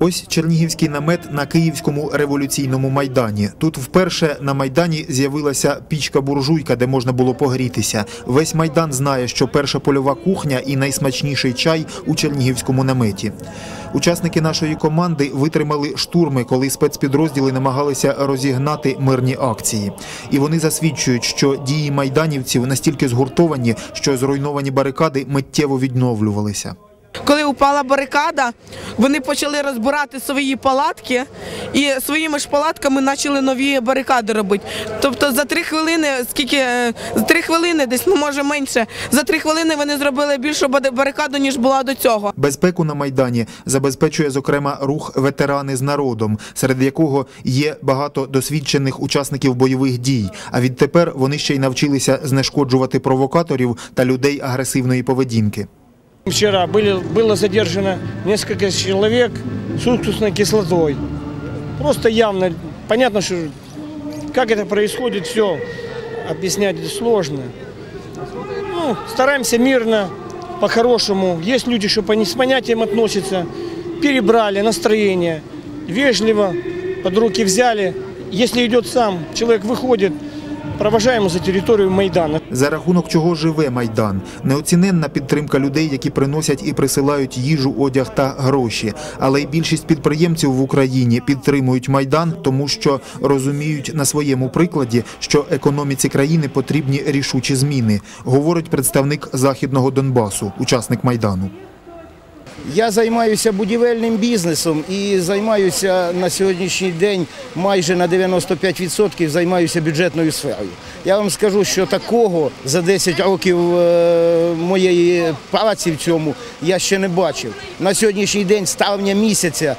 Ось Чернігівський намет на Київському революційному майдані. Тут вперше на майдані з'явилася пічка-буржуйка, де можна було погрітися. Весь майдан знає, що перша польова кухня і найсмачніший чай у Чернігівському наметі. Учасники нашої команди витримали штурми, коли спецпідрозділи намагалися розігнати мирні акції. І вони засвідчують, що дії майданівців настільки згуртовані, що зруйновані барикади миттєво відновлювалися. Коли упала барикада, вони почали розбирати свої палатки і своїми ж палатками почали нові барикади робити. Тобто за три хвилини, скільки е, за три хвилини, десь ну може менше, за три хвилини вони зробили більшу барикаду, ніж була до цього. Безпеку на майдані забезпечує зокрема рух ветерани з народом, серед якого є багато досвідчених учасників бойових дій. А відтепер вони ще й навчилися знешкоджувати провокаторів та людей агресивної поведінки. Вчера были, было задержано несколько человек с уксусной кислотой. Просто явно, понятно, что как это происходит, все объяснять сложно. Ну, стараемся мирно, по-хорошему. Есть люди, что с понятием относятся. Перебрали настроение, вежливо под руки взяли. Если идет сам, человек выходит, провожаем его за территорию Майдана. За рахунок чого живе майдан, неоціненна підтримка людей, які приносять і присилають їжу, одяг та гроші. Але й більшість підприємців в Україні підтримують майдан, тому що розуміють на своєму прикладі, що економіці країни потрібні рішучі зміни, говорить представник західного Донбасу, учасник майдану. Я займаюся будівельним бізнесом і займаюся на сьогоднішній день майже на 95% займаюся бюджетною сферою. Я вам скажу, що такого за 10 років е, моєї праці в цьому я ще не бачив. На сьогоднішній день з місяця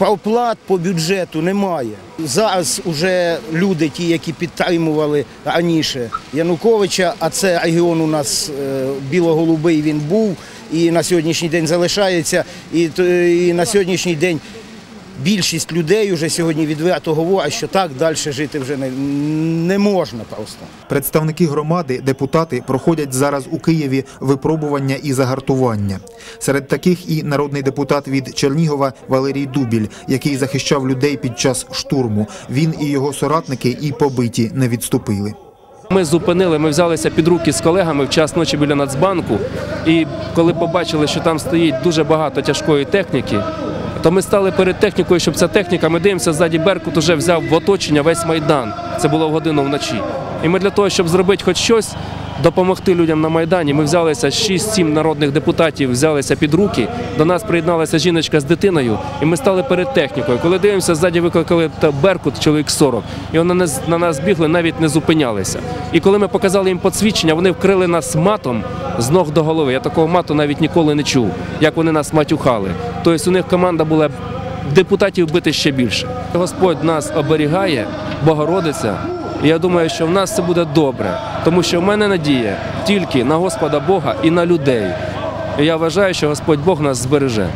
Проплат по бюджету немає. Зараз вже люди, ті, які підтримували раніше Януковича, а це регіон у нас білоголубий біло-голубий він був і на сьогоднішній день залишається. І, і на сьогоднішній день більшість людей вже сьогодні відверто говорять, що так далі жити вже не, не можна просто. Представники громади, депутати проходять зараз у Києві випробування і загартування. Серед таких і народний депутат від Чернігова Валерій Дубіль, який захищав людей під час штурму. Він і його соратники і побиті не відступили. Ми зупинили, ми взялися під руки з колегами в час ночі біля Нацбанку. І коли побачили, що там стоїть дуже багато тяжкої техніки, то ми стали перед технікою, щоб ця техніка, ми дивимося, ззаді Беркут уже взяв в оточення весь майдан. Це було в годину вночі. І ми для того, щоб зробити хоч щось, допомогти людям на Майдані, ми взялися 6-7 народних депутатів, взялися під руки. До нас приєдналася жіночка з дитиною, і ми стали перед технікою. Коли дивимося, ззаді викликали Беркут, чоловік 40, і вони на нас- на нас бігли, навіть не зупинялися. І коли ми показали їм посвідчення, вони вкрили нас матом з ног до голови. Я такого мату навіть ніколи не чув, як вони нас матюхали. Тобто у них команда була депутатів бити ще більше. Господь нас оберігає, Богородиця. Я думаю, що в нас все буде добре, тому що в мене надія тільки на Господа Бога і на людей. Я вважаю, що Господь Бог нас збереже.